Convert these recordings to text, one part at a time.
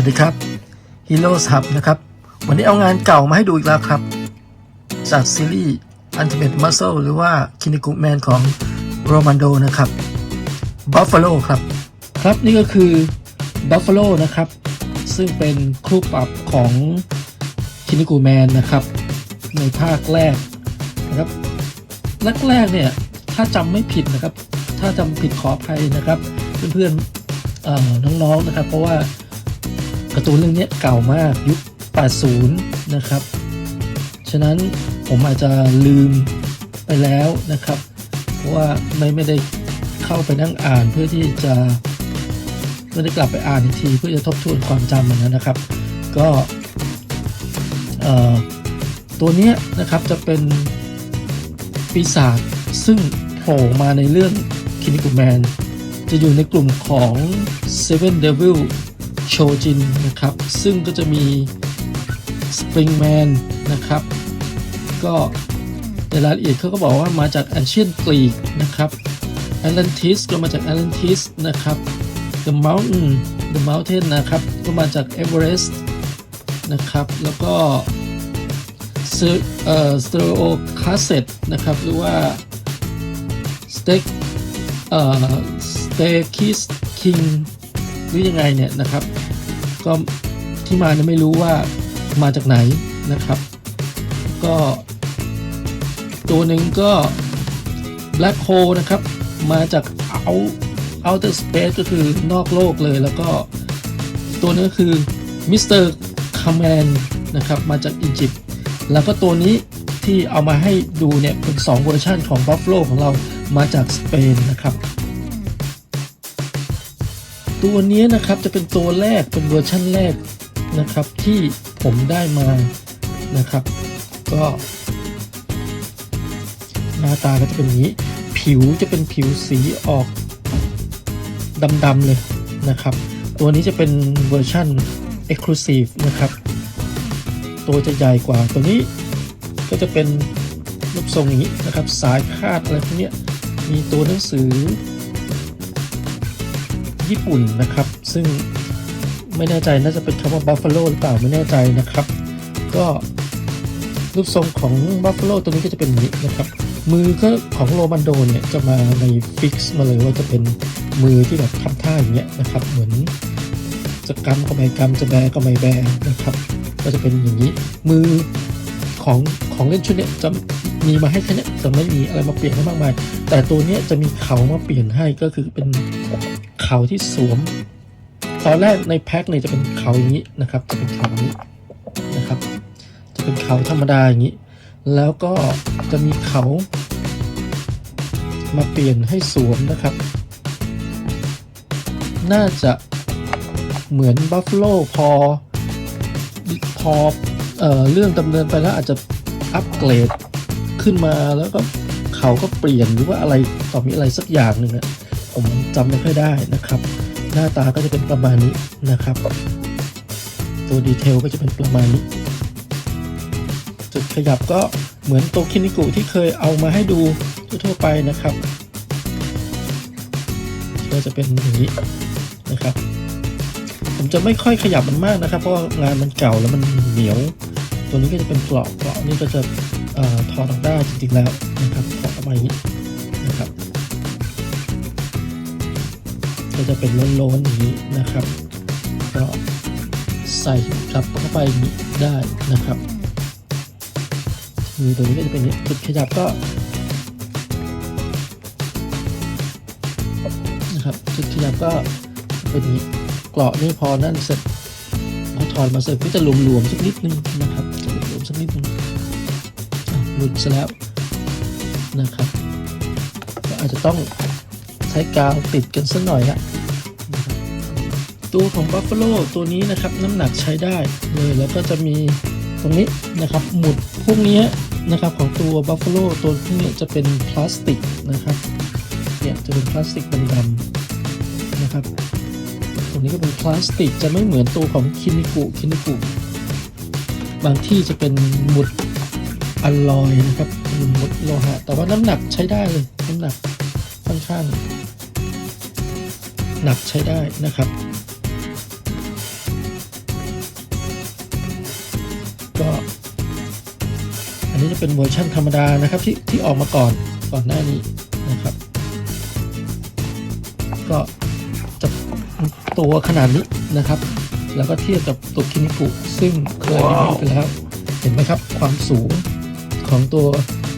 สวัสดีครับ Heroes Hub นะครับ วันนี้เอางานเก่ามาให้ดูอีกแล้วครับ จากซีรีส์ Ultimate Muscle หรือว่า Kinniku Man ของ Romando นะครับ Buffalo ครับ ครับนี่ก็คือ Buffalo นะครับ ซึ่งเป็นครูปรับของ Kinniku Man นะครับ ในภาคแรกนะครับแรกๆเนี่ย ถ้าจำไม่ผิดนะครับ ถ้าจำผิดขออภัยนะครับ เพื่อนๆน้องๆนะครับ เพราะว่า การ์ตูนเรื่องนี้เก่ามากยุค 80 นะครับ ฉะนั้นผมอาจจะลืมไปแล้วนะครับ เพราะว่าไม่ไม่ได้เข้าไปนั่งอ่านเพื่อที่จะไม่ได้กลับไปอ่านอีกทีเพื่อจะทบทวนความจำเหมือนนั้นนะครับ ก็ตัวนี้นะครับจะเป็นปีศาจซึ่งโผล่มาในเรื่องคินิกุแมนจะอยู่ในกลุ่มของ Seven Devil Chojin นะครับ ซึ่งก็จะมี Springman นะครับ ก็ในรายละเอียดเขาก็บอกว่ามาจาก Ancient Greek นะครับ Atlantis ก็มาจาก Atlantis นะครับ The Mountain The Mountain นะครับ ก็มาจาก Everest นะครับ แล้วก็ Ster- เอ่อ Stereo Cassette นะครับ หรือว่า Steak เอ่อ Staircase King หรือยังไงเนี่ยนะครับ ก็ที่มาเนี่ยไม่รู้ว่ามาจากไหนนะครับ ก็ ตัวหนึ่งก็ Black Hole นะครับ มาจาก Out Outer Space ก็คือนอกโลกเลยแล้วก็ตัวนี้ก็คือ Mr. Command นะครับมาจากอียิปต์แล้วก็ตัวนี้ที่เอามาให้ดูเนี่ยเป็น2เวอร์ชันของ Buffalo ของเรามาจากสเปนนะครับ ตัวนี้นะครับจะเป็นตัวแรกเป็นเวอร์ชั่นแรกนะครับที่ผมได้มานะครับ ก็หน้าตาก็จะเป็นอย่างนี้ ผิวจะเป็นผิวสีออกดำๆเลยนะครับ ตัวนี้จะเป็นเวอร์ชั่น Exclusive นะครับ ตัวจะใหญ่กว่าตัวนี้ก็จะเป็นรูปทรงอย่างนี้นะครับ สายคาดอะไรพวกนี้มีตัวหนังสือ ญี่ปุ่นนะครับ ซึ่งไม่แน่ใจน่าจะเป็นคำว่า Buffalo หรือเปล่าไม่แน่ใจนะครับ ก็รูปทรงของ Buffalo ตัวนี้ก็จะเป็นนี้นะครับ มือก็ของโรมันโดเนี่ยจะมาในฟิกซ์มาเลยว่าจะเป็นมือที่แบบทำท่าอย่างเงี้ยนะครับ เหมือนจะกำก็ไม่กำจะแบก็ไม่แบนะครับ ก็จะเป็นอย่างนี้มือของของเล่นชุดเนี้ยจะมีมาให้แค่นี้จะไม่มีอะไรมาเปลี่ยนให้มากมาย แต่ตัวเนี้ยจะมีเขามาเปลี่ยนให้ก็คือเป็น เขาที่สวม ตอนแรกในแพ็คเนี่ยจะเป็นเขาอย่างนี้นะครับ จะเป็นเขาอย่างนี้นะครับ จะเป็นเขาธรรมดาอย่างนี้ แล้วก็จะมีเขามาเปลี่ยนให้สวมนะครับ น่าจะเหมือนบัฟฟ a ลพอพอเอ่อเรื่องดำเนินไปแล้วอาจจะอัปเกรดขึ้นมาแล้วก็เขาก็เปลี่ยนหรือว่าอะไรต่อมีอะไรสักอย่างหนึ่งอะ ผมจำไม่ค่อยได้นะครับ หน้าตาก็จะเป็นประมาณนี้นะครับ ตัวดีเทลก็จะเป็นประมาณนี้ จุดขยับก็เหมือนตัวคินิกุที่เคยเอามาให้ดูทั่วๆไปนะครับ ก็จะเป็นอย่างนี้นะครับ ผมจะไม่ค่อยขยับมันมากนะครับ เพราะว่างานมันเก่าแล้วมันเหนียว ตัวนี้ก็จะเป็นเกราะเกราะนี่ก็จะออถอดออกได้จริงๆแล้วนะครับถอดออกมาอย่างนี้ จะเป็นล้นๆอย่างนี้นะครับ ก็ใส่กลับเข้าไปนี้ได้นะครับมือตัวนี้ก็จะเป็นนี้จุดขยับก็นะครับจุดขยับก็เป็นนี้เกราะนี่พอนั่นเสร็จพอถอดมาเสร็จก็จะหลวมๆสักนิดนึงนะครับจะหลวมๆสักนิดนึงอะหลุดซะแล้วนะครับอาจจะต้องใช้กาวติดกันสักหน่อยละ ตัวของ Buffalo ตัวนี้นะครับน้ำหนักใช้ได้เลยแล้วก็จะมีตรงนี้นะครับหมุดพวกนี้นะครับของตัว Buffalo ตัวพวกนี้จะเป็นพลาสติกนะครับเนี่ยจะเป็นพลาสติกดำๆนะครับตรงนี้ก็เป็นพลาสติกจะไม่เหมือนตัวของคินิกุคินิกุบางที่จะเป็นหมุดอลลอยนะครับหมุดโลหะ แต่ว่าน้ำหนักใช้ได้เลยน้ำหนักค่อนข้างหนักใช้ได้นะครับ เป็นเวอร์ชันธรรมดานะครับที่ที่ออกมาก่อนก่อนหน้านี้นะครับ ก็จะตัวขนาดนี้นะครับ แล้วก็เทียบกับตัวคินิกุซึ่งเคยรีวิวไปแล้ว เห็นไหมครับความสูงของตัว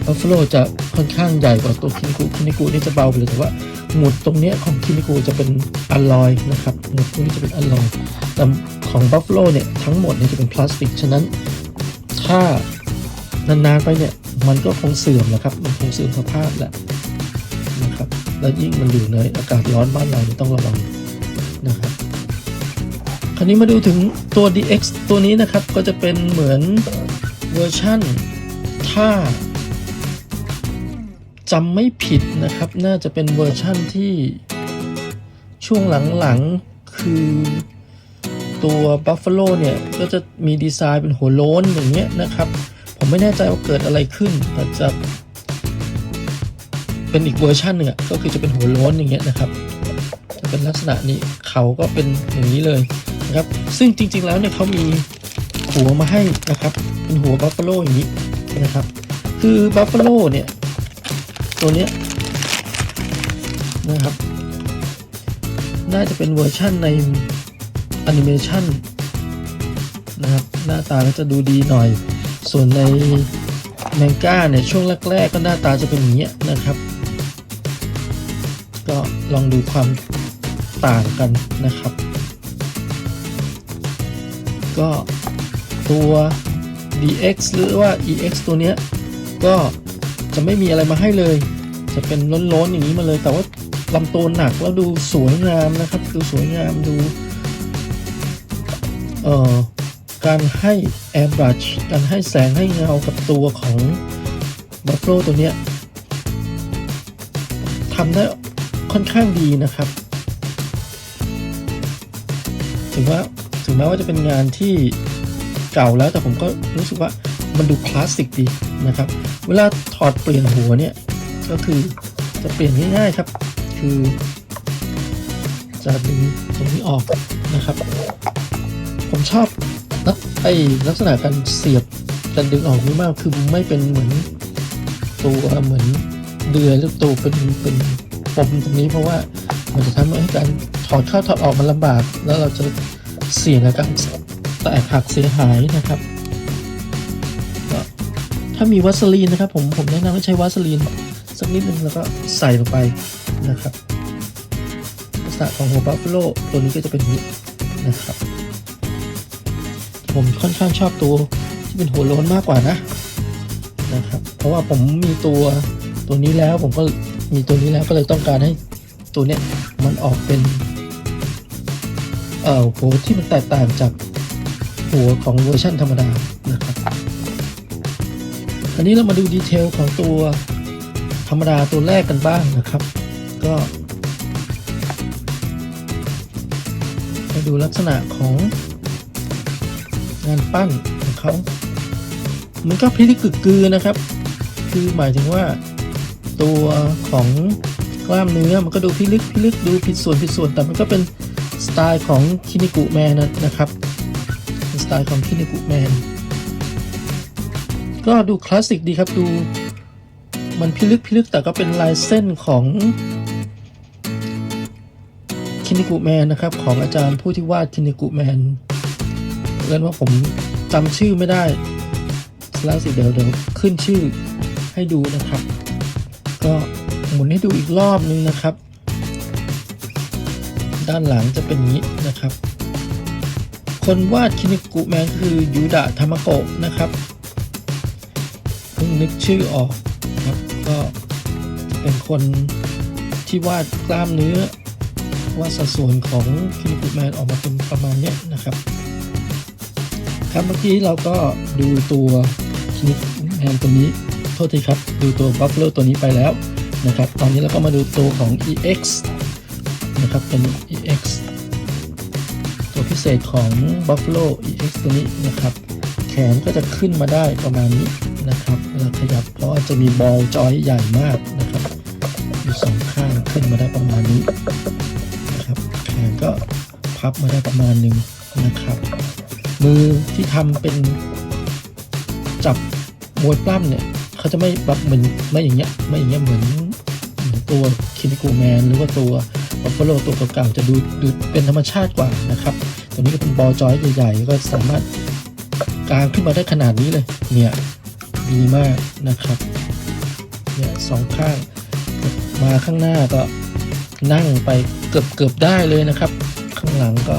Buffalo จะค่อนข้างใหญ่กว่าตัวคินิกุคินิกุนี่จะเบาไปเลยแต่ว่าหมุดตรงเนี้ยของคินิกุจะเป็นอลลอยนะครับหมุดตรงนี้จะเป็นอลลอยแต่ของ Buffalo เนี่ยทั้งหมดเนี่ยจะเป็นพลาสติกฉะนั้นถ้า นานๆไปเนี่ยมันก็คงเสื่อมนะครับ มันคงเสื่อมสภาพแหละนะครับ แล้วยิ่งมันอยู่ในอากาศร้อนบ้านเราเนี่ยต้องระวังนะครับคราวนี้มาดูถึงตัว DX ตัวนี้นะครับก็จะเป็นเหมือนเวอร์ชั่นถ้าจำไม่ผิดนะครับ น่าจะเป็นเวอร์ชั่นที่ช่วงหลังๆคือตัว Buffalo เนี่ย ก็จะมีดีไซน์เป็นหัวโล้นอย่างเงี้ยนะครับ ผมไม่แน่ใจว่าเกิดอะไรขึ้นแต่จะเป็นอีกเวอร์ชันหนึ่งอะก็คือจะเป็นหัวโล้นอย่างเงี้ยนะครับจะเป็นลักษณะนี้เขาก็เป็นอย่างนี้เลยนะครับ ซึ่งจริง ๆ แล้วเนี่ยเขามีหัวมาให้นะครับ เป็นหัวบัฟฟาโลอย่างนี้นะครับ คือบัฟฟาโลเนี่ยตัวเนี้ยนะครับ น่าจะเป็นเวอร์ชั่นในแอนิเมชันนะครับ หน้าตาก็จะดูดีหน่อย ส่วนในแมงก้าเนี่ยช่วงแรกๆก็หน้าตาจะเป็นอย่างเงี้ยนะครับ ก็ลองดูความต่างกันนะครับ ก็ตัว DX หรือว่า EX ตัวเนี้ยก็จะไม่มีอะไรมาให้เลย จะเป็นล้นๆอย่างนี้มาเลย แต่ว่าลำตัวหนักแล้วดูสวยงามนะครับ ดูสวยงามดู เอ่อ การให้ airbrush การให้แสงให้เงากับตัวของ Buffalo ตัวเนี้ยทำได้ค่อนข้างดีนะครับ ถึงว่าถึงแม้ว่าจะเป็นงานที่เก่าแล้วแต่ผมก็รู้สึกว่ามันดูคลาสสิกดีนะครับ เวลาถอดเปลี่ยนหัวเนี่ย ก็คือจะเปลี่ยนง่ายๆครับ คือจะดึงตรงนี้ออกนะครับ ผมชอบ ลักไอ้ลักษณะการเสียบการดึงออกนี้มากคือไม่เป็นเหมือนตัวเหมือนเดือยหรือตัวเป็นเป็นปมตรงนี้เพราะว่ามันจะทำให้การถอดเข้าถอดออกมันลำบาก แล้วเราจะเสี่ยงกับการแตกหักเสียหายนะครับก็ถ้ามีวัสลีนนะครับผมผมแนะนำให้ใช้วัสลีนสักนิดนึงแล้วก็ใส่ลงไปนะครับลักษณะของหัวบัฟฟโลตัวนี้ก็จะเป็นนี้นะครับ ผมค่อนข้างชอบตัวที่เป็นหัวโล้นมากกว่านะนะครับ เพราะว่าผมมีตัวตัวนี้แล้วผมก็มีตัวนี้แล้วก็เลยต้องการให้ตัวเนี้ยมันออกเป็นเอ่อหัวที่มันแตกต่างจากหัวของเวอร์ชันธรรมดานะครับอันนี้เรามาดูดีเทลของตัวธรรมดาตัวแรกกันบ้างนะครับ ก็มาดูลักษณะของ งานปั้นของเขา มันก็พิลึกกึกกือนะครับ คือหมายถึงว่าตัวของกล้ามเนื้อมันก็ดูพิลึกพิลึกดูผิดส่วนผิดส่วนแต่มันก็เป็นสไตล์ของคินิกุแมนนะครับสไตล์ของคินิกุแมนก็ดูคลาสสิกดีครับดูมันพิลึกพิลึกแต่ก็เป็นลายเส้นของคินิกุแมนนะครับของอาจารย์ผู้ที่วาดคินิกุแมน เรียนว่าผมจำชื่อไม่ได้แล้วสิเดี๋ยวเดี๋ยวขึ้นชื่อให้ดูนะครับ ก็หมุนให้ดูอีกรอบนึงนะครับ ด้านหลังจะเป็นนี้นะครับ คนวาดคินิกุแมนคือยูดะธรรมโกะนะครับเพิ่งนึกชื่อออกนะครับก็เป็นคนที่วาดกล้ามเนื้อวาดสัดส่วนของคินิกุแมนออกมาเป็นประมาณเนี้ยนะครับ ครับเมื่อกี้เราก็ดูตัวคินิดแมนตัวนี้โทษทีครับ ดูตัวบัฟเฟ o ตัวนี้ไปแล้วนะครับ ตอนนี้เราก็มาดูตัวของ EX นะครับเป็น EX ตัวพิเศษของ Buffalo EX ตัวนี้นะครับ แขนก็จะขึ้นมาได้ประมาณนี้นะครับเวลาขยับเพราะจะมีบอลจอยใหญ่มากนะครับอยู่สองข้างขึ้นมาได้ประมาณนี้นะครับแขนก็พับมาได้ประมาณหนึ่งนะครับ มือที่ทำเป็นจับมวยปล้ำเนี่ยเขาจะไม่แบบเหมือนไม่อย่างเงี้ยไม่อย่างเงี้ยเหมือนเหมือนตัวคินิกูแมนหรือว่าตัวบัฟฟาโลตัวเก่าๆจะดูดูเป็นธรรมชาติกว่านะครับ ตัวนี้ก็เป็นบอลจอยใหญ่ๆก็สามารถกางขึ้นมาได้ขนาดนี้เลยเนี่ยดีมากนะครับเนี่ยสองข้างมาข้างหน้าก็นั่งไปเกือบเกือบได้เลยนะครับ ข้างหลังก็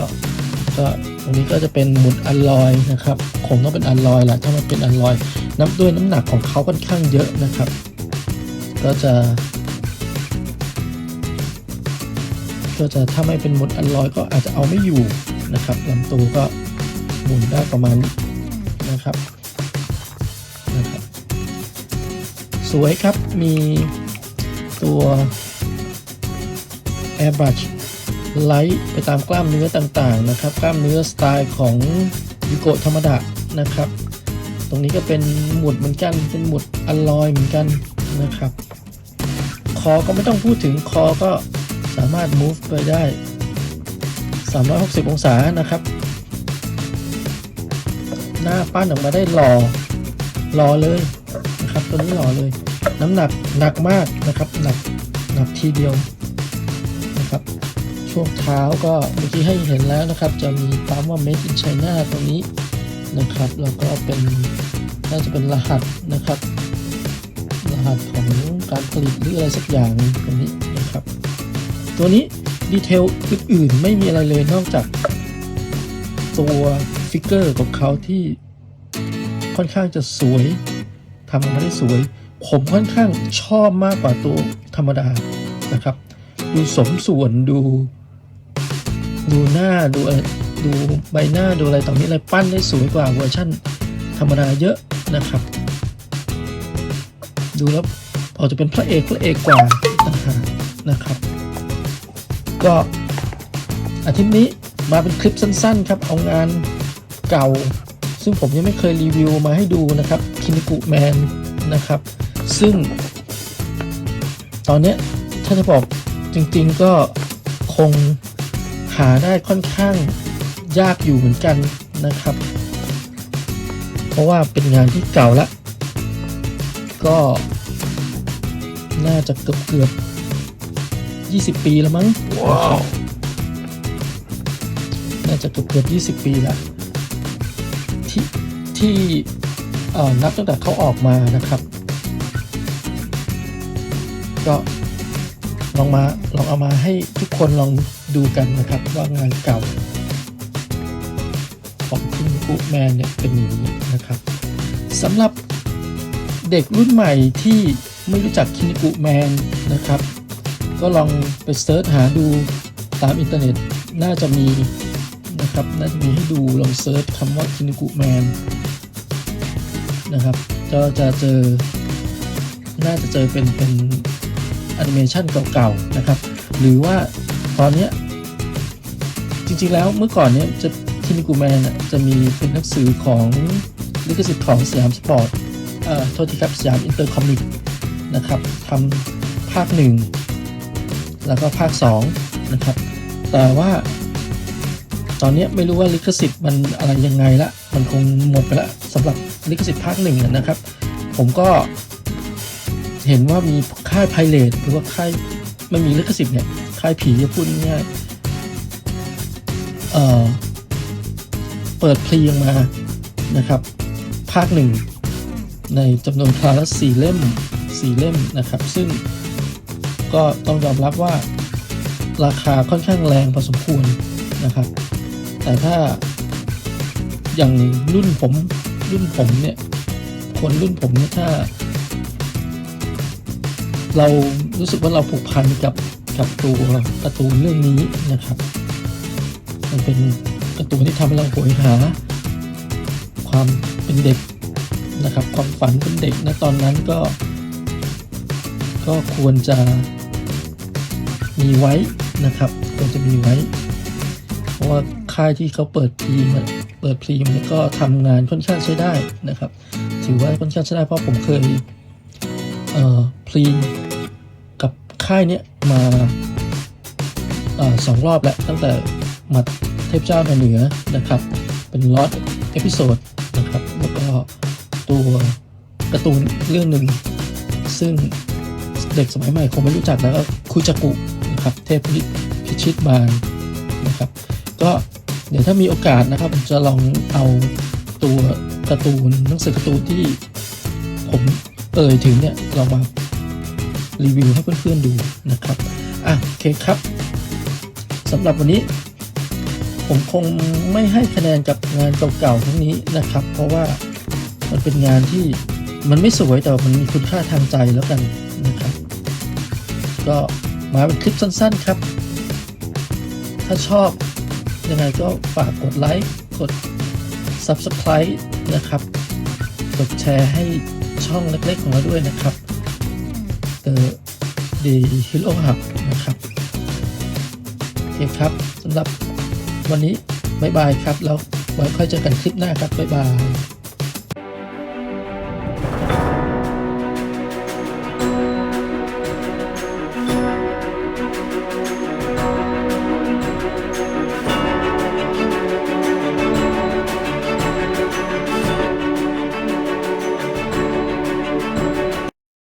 ก็ ตรงนี้ก็จะเป็นหมุดอัลลอยนะครับคงต้องเป็นอัลลอยแหละถ้ามันเป็นอัลลอยนับด้วยน้ำหนักของเขาค่อนข้างเยอะนะครับ ก็จะ ก็จะถ้าไม่เป็นหมุดอัลลอยก็อาจจะเอาไม่อยู่นะครับลำตัวก็หมุนได้ประมาณนี้นะครับนะครับ สวยครับมีตัว airbrush ไลท์ไปตามกล้ามเนื้อต่างๆนะครับ กล้ามเนื้อสไตล์ของยูโกะธรรมดานะครับ ตรงนี้ก็เป็นหมุดเหมือนกันเป็นหมุดอลลอยเหมือนกันนะครับ คอก็ไม่ต้องพูดถึงคอก็สามารถ move ไปได้ 360 องศานะครับ หน้าปั้นออกมาได้หล่อหล่อเลยนะครับ ตัวนี้หล่อเลย น้ำหนักหนักมากนะครับ หนักหนักทีเดียว ช่วงเท้าก็เมื่อกี้ให้เห็นแล้วนะครับ จะมีปั๊มว่า made in China ตรงนี้นะครับ แล้วก็เป็นน่าจะเป็นรหัสนะครับ รหัสของการผลิตหรืออะไรสักอย่างตรงนี้นะครับ ตัวนี้ดีเทลอื่นๆ ไม่มีอะไรเลยนอกจากตัวฟิกเกอร์ของเขาที่ค่อนข้างจะสวยทำออกมาได้สวย ผมค่อนข้างชอบมากกว่าตัวธรรมดานะครับ ดูสมส่วนดู ดูหน้าดูดูใบหน้าดูอะไรต่อมีอะไรปั้นได้สวยกว่าเวอร์ชั่นธรรมดาเยอะนะครับ ดูแล้วออกจะเป็นพระเอกพระเอกกว่าต่างหากนะครับ ก็อาทิตย์นี้มาเป็นคลิปสั้นๆครับ เอางานเก่า ซึ่งผมยังไม่เคยรีวิวมาให้ดูนะครับคินิกุแมนนะครับ ซึ่ง ตอนนี้ถ้าจะบอกจริงๆก็คงาได้ค่อนข้างยากอยู่เหมือนกันนะครับ เพราะว่าเป็นงานที่เก่าละ ก็น่าจะเกือบเกือบ 20 ปีแล้วมั้ง ว้าว น่าจะเกือบเกือบ20 ปีแล้วที่ที่เอ่อนับตั้งแต่เขาออกมานะครับ ก็ลองมาลองเอามาให้ทุกคนลอง ดูกันนะครับว่างานเก่า ของคุณกูแมนเนี่ยเป็นอย่างนี้นะครับสำหรับเด็กรุ่นใหม่ที่ไม่รู้จักคินิกุแมนนะครับ ก็ลองไปเซิร์ชหาดูตามอินเทอร์เน็ตน่าจะมีนะครับน่าจะมีให้ดูลองเซิร์ชคำว่าคินิกุแมนนะครับก็จะเจอ น่าจะเจอเป็นเป็นแอนิเมชันเก่าๆนะครับ หรือว่า ตอนเนี้ยจริงๆแล้วเมื่อก่อนเนี้ยจะคินิกุแมนจะมีเป็นหนังสือของลิขสิทธิ์ของสยามสปอร์ตเอ่อโทษทีครับสยามอินเตอร์คอมิกนะครับทำภาคหนึ่งแล้วก็ภาค 2 นะครับ แต่ว่าตอนนี้ไม่รู้ว่าลิขสิทธิ์มันอะไรยังไงละ มันคงหมดไปละสำหรับลิขสิทธิ์ภาคหนึ่งนะครับ ผมก็เห็นว่ามีค่ายไพเรตหรือว่าค่ายไม่มีลิขสิทธิ์เนี่ย ค่ายผีจะพูดง่ายเอ่อเปิดเพลงมานะครับ ภาคหนึ่งในจำนวนคราวลสี่เล่มสี่เล่มนะครับ ซึ่งก็ต้องยอมรับว่าราคาค่อนข้างแรงพอสมควรนะครับ แต่ถ้าอย่างรุ่นผมรุ่นผมเนี่ย คนรุ่นผมเนี่ยถ้า เรารู้สึกว่าเราผูกพันกับ กับตัวการ์ตูนเรื่องนี้นะครับ มันเป็นการ์ตูนที่ทำให้เราโหยหา ความเป็นเด็กนะครับ ความฝันเป็นเด็กนะตอนนั้นก็ ก็ควรจะมีไว้นะครับควรจะมีไว้ เพราะว่าค่ายที่เขาเปิดพรีมเปิดพรีมเนี่ยก็ทำงานค่อนข้างใช้ได้นะครับ ถือว่าค่อนข้างใช้ได้เพราะผมเคยเอ่อพรีม ค่ายเนี้ยมาอสองรอบแล้วตั้งแต่มัดเทพเจ้าเหนือนะครับ เป็นล็อตเอพิโซดนะครับแล้วก็ตัวการ์ตูนเรื่องหนึ่ง ซึ่งเด็กสมัยใหม่คงไม่รู้จักแล้วก็คุจักุนะครับเทพพิชิตมารนะครับ ก็เดี๋ยวถ้ามีโอกาสนะครับผมจะลองเอาตัวการ์ตูนหนังสือการ์ตูนที่ผมเอ่ยถึงเนี่ยลองมา รีวิวให้เพื่อนๆดูนะครับอะโอเคครับสำหรับวันนี้ ผมคงไม่ให้คะแนนกับงานเก่าๆทั้งนี้นะครับ เพราะว่ามันเป็นงานที่มันไม่สวยแต่มันมีคุณค่าทางใจแล้วกันนะครับ ก็มาเป็นคลิปสั้นๆครับ ถ้าชอบยังไงก็ฝากกดไลค์กด Subscribe นะครับ กดแชร์ให้ช่องเล็กๆของเราด้วยนะครับ The The Hero Hub นะครับโอเคครับสำหรับวันนี้ บ๊ายบายครับ แล้วไว้ค่อยเจอกันคลิปหน้าครับ บ๊ายบาย